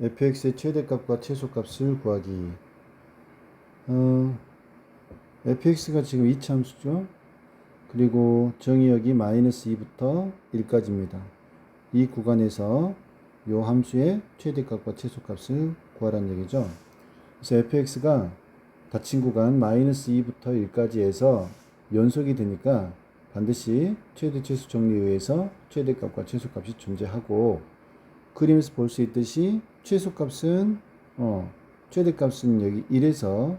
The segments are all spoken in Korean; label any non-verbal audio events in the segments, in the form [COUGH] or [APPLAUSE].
fx의 최대값과 최소값을 구하기. 어, fx가 지금 이차함수죠. 그리고 정의역이 마이너스 2부터 1까지입니다. 이 구간에서 이 함수의 최대값과 최소값을 구하라는 얘기죠. 그래서 fx가 닫힌 구간 마이너스 2부터 1까지 해서 연속이 되니까 반드시 최대 최소 정리에 의해서 최대값과 최소값이 존재하고 그림에서 볼 수 있듯이 최소값은 어 최대값은 여기 1에서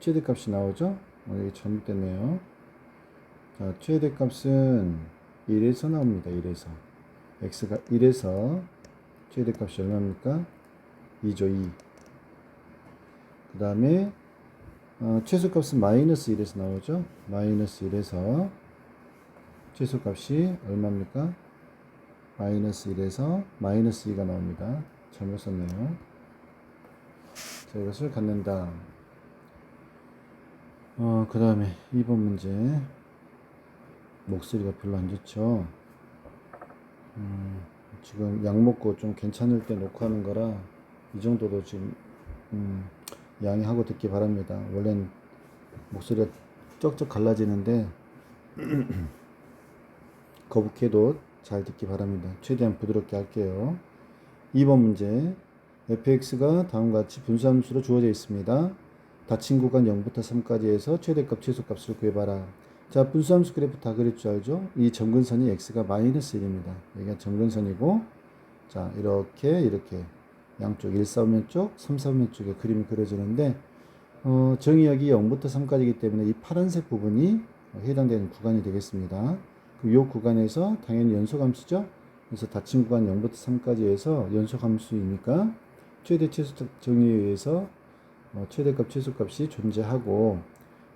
최대값이 나오죠. 어, 여기 잘못됐네요. 자, 최대값은 1에서 나옵니다. 1에서 x가 1에서 최대값이 얼마입니까? 2죠 2. 그 다음에 어, 최소값은 마이너스 1에서 나오죠. 마이너스 1에서 최소값이 얼마입니까? 마이너스 1에서 마이너스 2가 나옵니다. 잘못 썼네요. 자, 이것을 갖는다. 어, 그 다음에 2번 문제. 목소리가 별로 안 좋죠. 음, 지금 약 먹고 좀 괜찮을 때 녹화하는 거라 이 정도도 지금 음, 양해하고 듣기 바랍니다. 원래는 목소리가 쩍쩍 갈라지는데 [CLEARS THROAT] 거북해도 잘 듣기 바랍니다. 최대한 부드럽게 할게요. 2번 문제 fx가 다음과 같이 분수함수로 주어져 있습니다. 닫힌 구간 0부터 3까지 해서 최대값 최소값을 구해봐라. 자 분수함수 그래프 다 그릴 줄 알죠? 이 점근선이 x가 마이너스 1입니다. 여기가 점근선이고 자 이렇게 이렇게 양쪽 1사오면 쪽, 3사오면 쪽에 그림이 그려지는데 어, 정의역이 0부터 3까지이기 때문에 이 파란색 부분이 해당되는 구간이 되겠습니다. 이 구간에서 당연히 연소함수죠. 그래서 닫힌 구간 0부터 3까지 해서 연소함수이니까 최대 최소 정의에 의해서 어, 최대값 최소값이 존재하고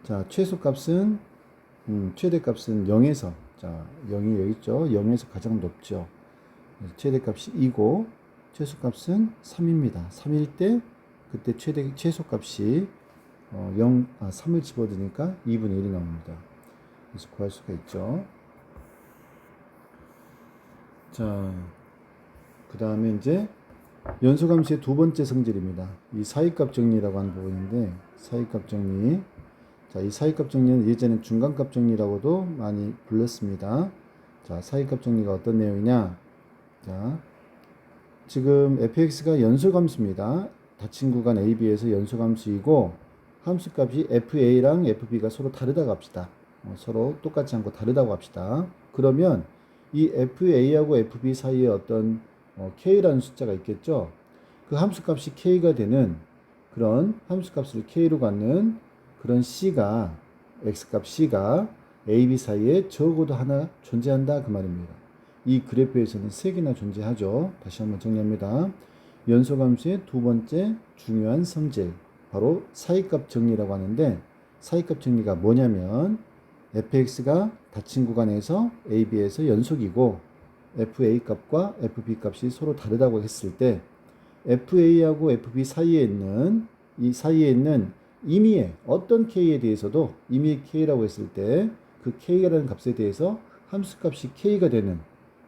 자 최소값은 음, 최대값은 0에서 자 0이 여기 있죠. 0에서 가장 높죠. 최대값이 2고 최소값은 3입니다. 3일 때 그때 최대 최소값이 어, 0, 아, 3을 집어드니까 2분의 1이 나옵니다. 그래서 구할 수가 있죠. 자, 그 다음에 이제 연소감수의 두 번째 성질입니다. 이 사이값 정리라고 하는 부분인데, 사이값 정리. 자, 이 사이값 정리는 예전에 중간값 정리라고도 많이 불렀습니다. 자, 사이값 정리가 어떤 내용이냐? 자, 지금 fx가 연소감수입니다. 닫힌 구간 AB에서 연소감수이고, 함수값이 fa랑 fb가 서로 다르다고 합시다. 어, 서로 똑같지 않고 다르다고 합시다. 그러면 이 fa하고 fb 사이에 어떤 어, k라는 숫자가 있겠죠. 그 함수값이 k가 되는 그런 함수값을 k로 갖는 그런 c가 x값 c가 ab 사이에 적어도 하나 존재한다 그 말입니다. 이 그래프에서는 세 개나 존재하죠. 다시 한번 정리합니다. 연소감수의 두 번째 중요한 성질 바로 사이값 정리라고 하는데 사이값 정리가 뭐냐면 fx가 닫힌 구간에서 ab에서 연속이고 fa 값과 fb 값이 서로 다르다고 했을 때 fa하고 fb 사이에 있는 이 사이에 있는 임의의 어떤 k에 대해서도 임의의 k라고 했을 때 그 k라는 값에 대해서 함수값이 k가 되는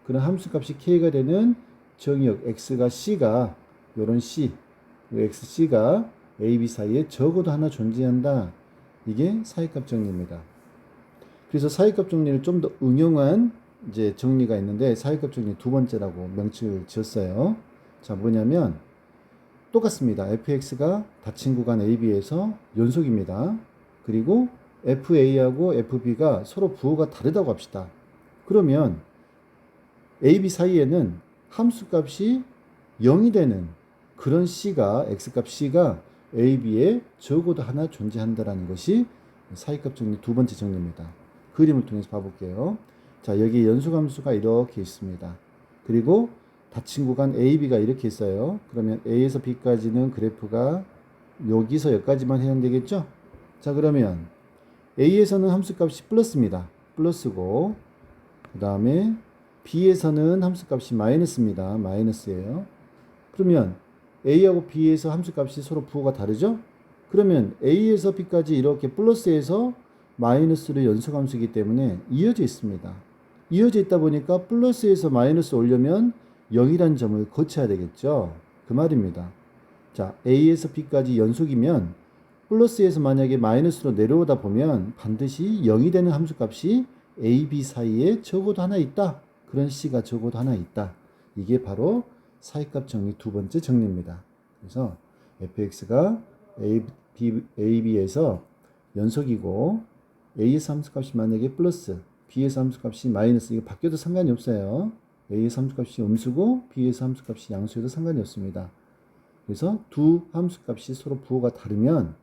그런 함수값이 k가 되는 정의역 x가 c가 요런 c xc가 a, b 사이에 적어도 하나 존재한다. 이게 사이값 정리입니다. 그래서 사이값 정리를 좀 더 응용한 이제 정리가 있는데 사이값 정리 두 번째라고 명칭을 지었어요. 자, 뭐냐면 똑같습니다. fx가 닫힌 구간 ab에서 연속입니다. 그리고 fa하고 fb가 서로 부호가 다르다고 합시다. 그러면 ab 사이에는 함수값이 0이 되는 그런 c가 x값 c가 ab에 적어도 하나 존재한다라는 것이 사이값 정리 두 번째 정리입니다. 그림을 통해서 봐볼게요. 자, 여기 연수함수가 이렇게 있습니다. 그리고 닫힌 구간 AB가 이렇게 있어요. 그러면 A에서 B까지는 그래프가 여기서 여기까지만 해당되겠죠? 자, 그러면 A에서는 함수값이 플러스입니다. 플러스고, 그 다음에 B에서는 함수값이 마이너스입니다. 마이너스예요. 그러면 A하고 B에서 함수값이 서로 부호가 다르죠? 그러면 A에서 B까지 이렇게 플러스에서 마이너스로 연속함수이기 때문에 이어져 있습니다. 이어져 있다 보니까 플러스에서 마이너스 올려면 0이라는 점을 거쳐야 되겠죠. 그 말입니다. 자, A에서 B까지 연속이면 플러스에서 만약에 마이너스로 내려오다 보면 반드시 0이 되는 함수값이 A, B 사이에 적어도 하나 있다. 그런 C가 적어도 하나 있다. 이게 바로 사이값 정리 두 번째 정리입니다. 그래서 fx가 a, b, a, b에서 연속이고 a에서 함수값이 만약에 플러스 b에서 함수값이 마이너스 이거 바뀌어도 상관이 없어요. a에서 함수값이 음수고 b에서 함수값이 양수여도 상관이 없습니다. 그래서 두 함수값이 서로 부호가 다르면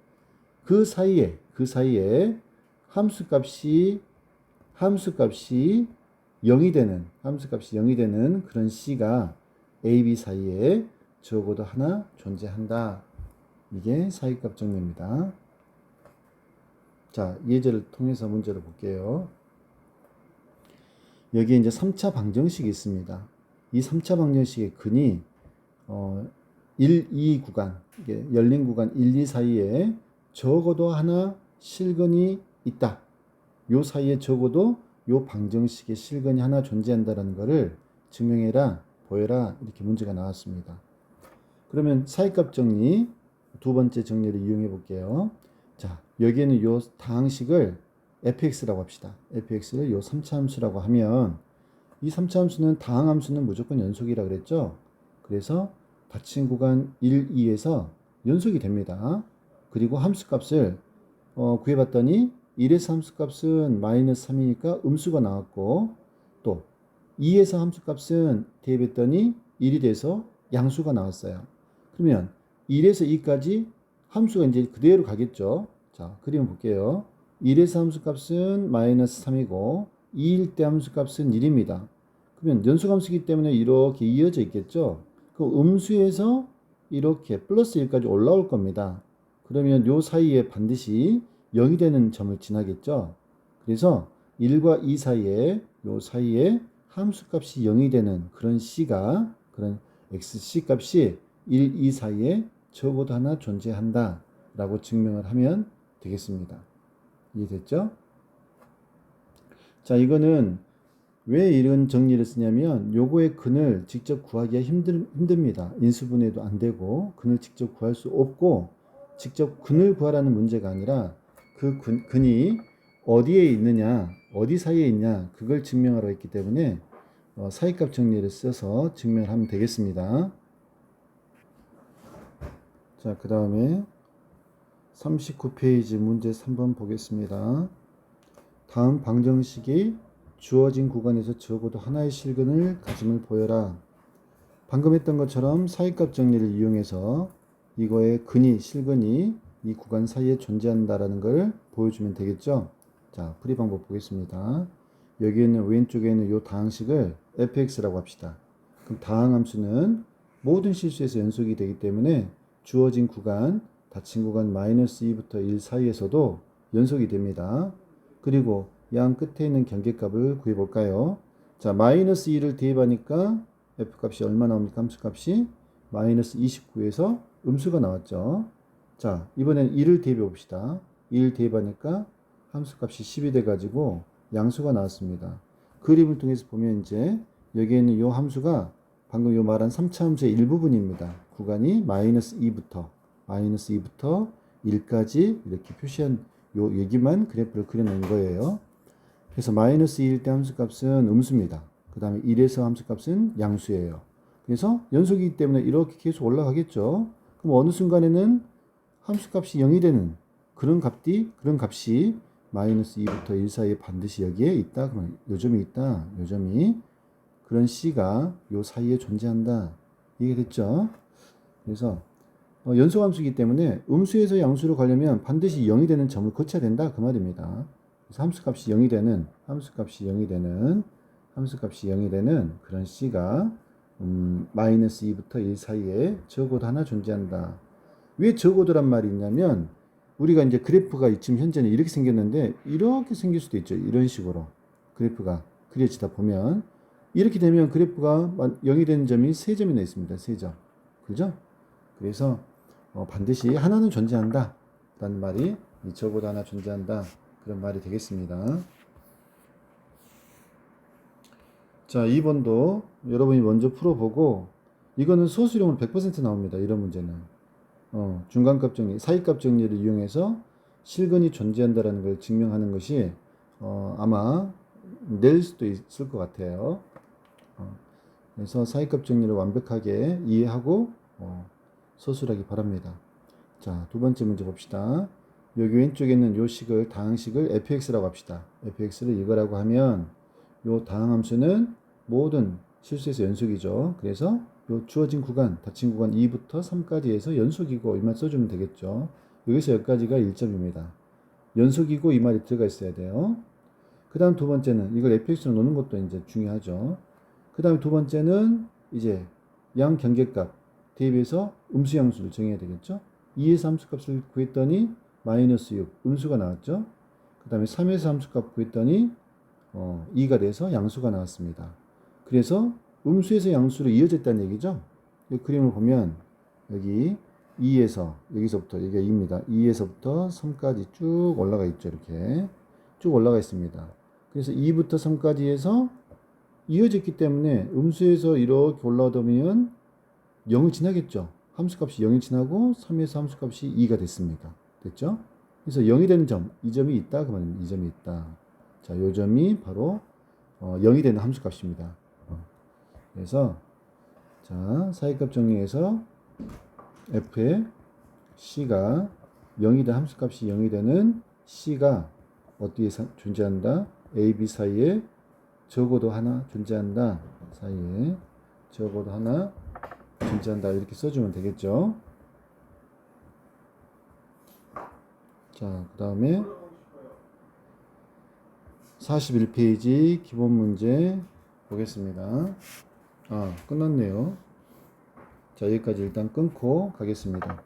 그 사이에 그 사이에 함수값이 함수값이 0이 되는 함수값이 0이 되는 그런 c가 a, b 사이에 적어도 하나 존재한다. 이게 사이값 정리입니다. 자, 예제를 통해서 문제를 볼게요. 여기 이제 3차 방정식이 있습니다. 이 3차 방정식의 근이 어, 1, 2 구간, 열린 구간 1, 2 사이에 적어도 하나 실근이 있다. 요 사이에 적어도 요 방정식의 실근이 하나 존재한다라는 것을 증명해라, 보여라 이렇게 문제가 나왔습니다. 그러면 사이값 정리 두 번째 정리를 이용해 볼게요. 자, 여기에는 요 다항식을 fx라고 합시다. fx를 요 3차 함수라고 하면 이 3차 함수는 다항 함수는 무조건 연속이라 그랬죠? 그래서 닫힌 구간 1, 2에서 연속이 됩니다. 그리고 함수값을 어, 구해봤더니 1에서 함수값은 마이너스 3이니까 음수가 나왔고 또 2에서 함수값은 대입했더니 1이 돼서 양수가 나왔어요. 그러면 1에서 2까지 함수가 이제 그대로 가겠죠. 자, 그림 볼게요. 1에서 함수 값은 마이너스 3이고 2일 때 함수 값은 1입니다. 그러면 연속함수이기 때문에 이렇게 이어져 있겠죠. 그 음수에서 이렇게 플러스 1까지 올라올 겁니다. 그러면 요 사이에 반드시 0이 되는 점을 지나겠죠. 그래서 1과 2 사이에 요 사이에 함수값이 0이 되는 그런 c가 그런 xc 값이 1, 2 사이에 적어도 하나 존재한다 라고 증명을 하면 되겠습니다. 이해됐죠? 자, 이거는 왜 이런 정리를 쓰냐면 요거의 근을 직접 구하기가 힘들, 힘듭니다. 인수분해도 안 되고 근을 직접 구할 수 없고 직접 근을 구하라는 문제가 아니라 그 근, 근이 어디에 있느냐 어디 사이에 있냐 그걸 증명하러 했기 때문에 어, 사이값 정리를 써서 증명하면 되겠습니다. 자, 그 다음에 39페이지 문제 3번 보겠습니다. 다음 방정식이 주어진 구간에서 적어도 하나의 실근을 가짐을 보여라. 방금 했던 것처럼 사이값 정리를 이용해서 이거의 근이 실근이 이 구간 사이에 존재한다라는 걸 보여주면 되겠죠. 자, 풀이 방법 보겠습니다. 여기 있는 왼쪽에 있는 이 다항식을 fx라고 합시다. 그럼 다항함수는 모든 실수에서 연속이 되기 때문에 주어진 구간, 닫힌 구간 마이너스 2부터 1 사이에서도 연속이 됩니다. 그리고 양 끝에 있는 경계값을 구해볼까요? 자, 마이너스 2를 대입하니까 f값이 얼마 나옵니까? 함수값이 마이너스 29에서 음수가 나왔죠. 자, 이번엔 2를 대입해 봅시다. 2를 대입하니까 함수값이 10이 돼가지고 양수가 나왔습니다. 그림을 통해서 보면 이제 여기에 있는 이 함수가 방금 요 말한 3차 함수의 일부분입니다. 구간이 마이너스 2부터 마이너스 2부터 1까지 이렇게 표시한 요 얘기만 그래프를 그려놓은 거예요. 그래서 마이너스 2일 때 함수값은 음수입니다. 그 다음에 1에서 함수값은 양수예요. 그래서 연속이기 때문에 이렇게 계속 올라가겠죠. 그럼 어느 순간에는 함수값이 0이 되는 그런 값이 그런 값이 마이너스 2부터 1 사이에 반드시 여기에 있다. 그러면 요점이 있다. 요점이 그런 C가 요 사이에 존재한다. 이게 됐죠? 그래서 어, 연속함수이기 때문에 음수에서 양수로 가려면 반드시 0이 되는 점을 거쳐야 된다. 그 말입니다. 그래서 함수값이 0이 되는 함수값이 0이 되는 함수값이 0이 되는 그런 C가 음, 마이너스 2부터 1 사이에 적어도 하나 존재한다. 왜 적어도란 말이 있냐면 우리가 이제 그래프가 지금 현재는 이렇게 생겼는데 이렇게 생길 수도 있죠. 이런 식으로 그래프가 그려지다 보면 이렇게 되면 그래프가 0이 되는 점이 세 점이나 있습니다. 세 점. 그죠? 그래서 어, 반드시 하나는 존재한다. 라는 말이 적어도 하나 존재한다. 그런 말이 되겠습니다. 자, 2번도 여러분이 먼저 풀어보고 이거는 소수령으로 100% 나옵니다. 이런 문제는. 어, 중간값 정리, 사이값 정리를 이용해서 실근이 존재한다라는 걸 증명하는 것이 어, 아마 낼 수도 있을 것 같아요. 어, 그래서 사이값 정리를 완벽하게 이해하고 어, 서술하기 바랍니다. 자, 두 번째 문제 봅시다. 여기 왼쪽에 있는 요 식을 다항식을 fx라고 합시다. fx를 이거라고 하면 요 다항함수는 모든 실수에서 연속이죠. 그래서 요 주어진 구간, 닫힌 구간 2부터 3까지에서 연속이고 이만 써주면 되겠죠. 여기서 여기까지가 1점입니다. 연속이고 이 말이 들어가 있어야 돼요. 그 다음 두 번째는 이걸 fx로 놓는 것도 이제 중요하죠. 그 다음에 두 번째는 이제 양 경계값 대비해서 음수 양수를 정해야 되겠죠. 2에서 함수값을 구했더니 마이너스 6 음수가 나왔죠. 그 다음에 3에서 함수값 구했더니 어, 2가 돼서 양수가 나왔습니다. 그래서 음수에서 양수로 이어졌다는 얘기죠. 이 그림을 보면 여기 2에서 여기서부터 여기가 2입니다. 2에서부터 3까지 쭉 올라가 있죠. 이렇게 쭉 올라가 있습니다. 그래서 2부터 3까지 해서 이어졌기 때문에 음수에서 이렇게 올라오다 보면 0을 지나겠죠. 함수값이 0이 지나고 3에서 함수값이 2가 됐습니다. 됐죠? 그래서 0이 되는 점, 이 점이 있다. 그 말입니다. 이 점이 있다. 자, 요 점이 바로 어, 0이 되는 함수값입니다. 어. 그래서 자, 사이값 정리해서 f의 c가 0이 된 함수값이 0이 되는 c가 어디에 사- 존재한다? a, b 사이에 적어도 하나 존재한다. 사이에 적어도 하나 존재한다. 이렇게 써주면 되겠죠. 자, 그 다음에 41페이지 기본 문제 보겠습니다. 아, 끝났네요. 자, 여기까지 일단 끊고 가겠습니다.